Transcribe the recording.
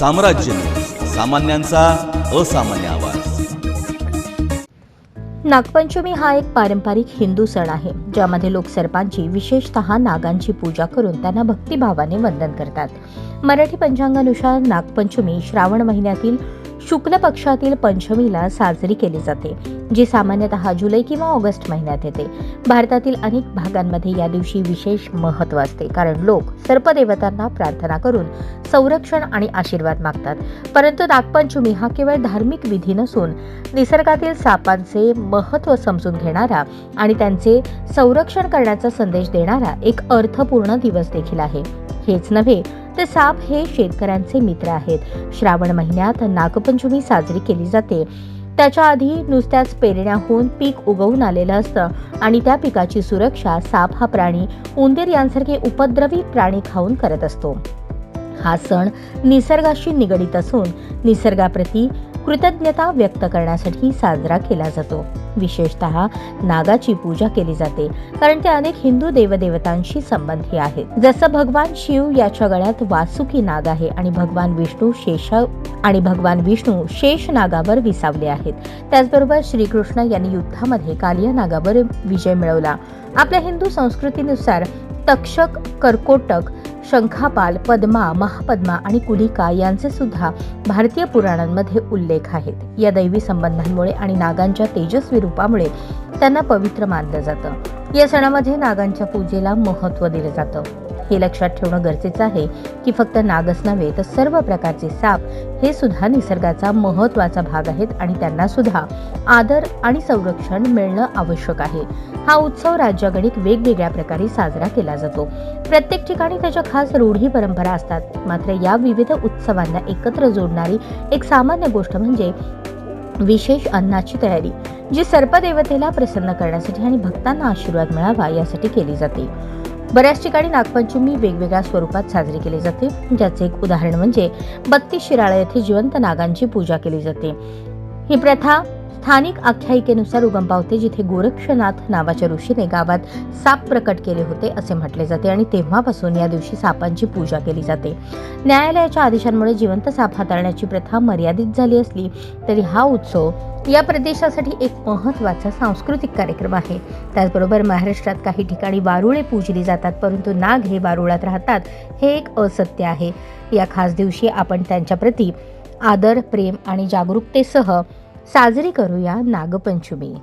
साम्राज्य. सामान्यांचा असामान्य आवाज. नागपंचमी हा एक पारंपरिक हिंदू सण आहे ज्यामध्ये लोक सर्पांची विशेषतः नागांची पूजा करून त्यांना भक्तिभावाने वंदन करतात. मराठी पंचांगानुसार नागपंचमी श्रावण महिन्यातील शुक्ल पक्षातील पंचमीला साजरी केली जाते. जी सामान्यतः जुलै किंवा ऑगस्ट महिन्यात येते. भारतातील अनेक भागांमध्ये या दिवशी विशेष महत्त्व असते कारण लोक सर्पदेवतांना प्रार्थना करून संरक्षण आणि आशीर्वाद मागतात. परंतु नागपंचमी हा केवळ धार्मिक विधी नसून निसर्गातील सापांचे महत्त्व समजून घेणारा आणि त्यांचे संरक्षण करण्याचा संदेश देणारा एक अर्थपूर्ण दिवस देखील आहे. हेच नव्हे तर साप हे शेतकऱ्यांचे मित्र आहेत. श्रावण महिन्यात नागपंचमी साजरी केली जाते. त्याच्या आधी नुसत्याच पेरण्या होऊन पीक उगवून आलेलं असतं आणि त्या पिकाची सुरक्षा साप हा प्राणी उंदीर यांसारखे उपद्रवी प्राणी खाऊन करत असतो. हा सण निसर्गाशी निगडीत असून निसर्गाप्रती कृतज्ञता व्यक्त करण्यासाठी साजरा केला जातो. विशेषतः नागाची पूजा केली जाते कारण ते अनेक हिंदू देवदेवतांशी संबंधी आहेत. जसं भगवान शिव याच्या गळ्यात वासुकी नाग आहे आणि भगवान विष्णू शेष आणि भगवान विष्णू शेष नागावर विसावले आहेत. त्याचबरोबर श्रीकृष्ण यांनी युद्धामध्ये कालिया नागावर विजय मिळवला. आपल्या हिंदू संस्कृतीनुसार तक्षक कर्कोटक शंखापाल पद्मा महापद्मा आणि कुलिका यांचे सुद्धा भारतीय पुराणांमध्ये उल्लेख आहेत. या दैवी संबंधांमुळे आणि नागांच्या तेजस्वी रूपामुळे त्यांना पवित्र मानलं जातं. या सणामध्ये नागांच्या पूजेला महत्त्व दिलं जातं. हे लक्षात ठेवणं गरजेचं आहे की फक्त नागच नव्हे तर सर्व प्रकारचे साप हे सुद्धा निसर्गाचा महत्त्वाचा भाग आहेत आणि त्यांना सुद्धा आदर आणि संरक्षण मिळणं आवश्यक आहे. हा उत्सव राज्यागणिक वेगवेगळ्या प्रकारे साजरा केला जातो. प्रत्येक ठिकाणी त्याच्या खास रूढी परंपरा असतात. मात्र या विविध उत्सवांना एकत्र जोडणारी एक सामान्य गोष्ट म्हणजे विशेष अन्नाची तयारी जी सर्पदेवतेला प्रसन्न करण्यासाठी आणि भक्तांना आशीर्वाद मिळावा यासाठी केली जाते. बऱ्याच ठिकाणी नागपंचमी वेगवेगळ्या स्वरूपात साजरी केली जाते. ज्याचे एक उदाहरण म्हणजे बत्तीस शिराळा येथे जिवंत नागांची पूजा केली जाते. ही प्रथा स्थानिक आख्यायिकेनुसार उगम पावते जिथे गोरक्षनाथ नावाच्या ऋषीने गावात साप प्रकट केले होते असे म्हटले जाते आणि तेव्हापासून या दिवशी सापांची पूजा केली जाते. न्यायालयाच्या आदेशांमुळे जिवंत साप हाताळण्याची प्रथा मर्यादित झाली असली तरी हा उत्सव या प्रदेशासाठी एक महत्त्वाचा सांस्कृतिक कार्यक्रम आहे. त्याचबरोबर महाराष्ट्रात काही ठिकाणी वारुळे पूजली जातात परंतु नाग हे वारुळात राहतात हे एक असत्य आहे. या खास दिवशी आपण त्यांच्याप्रती आदर प्रेम आणि जागरूकतेसह साजरी करूया नागपंचमी.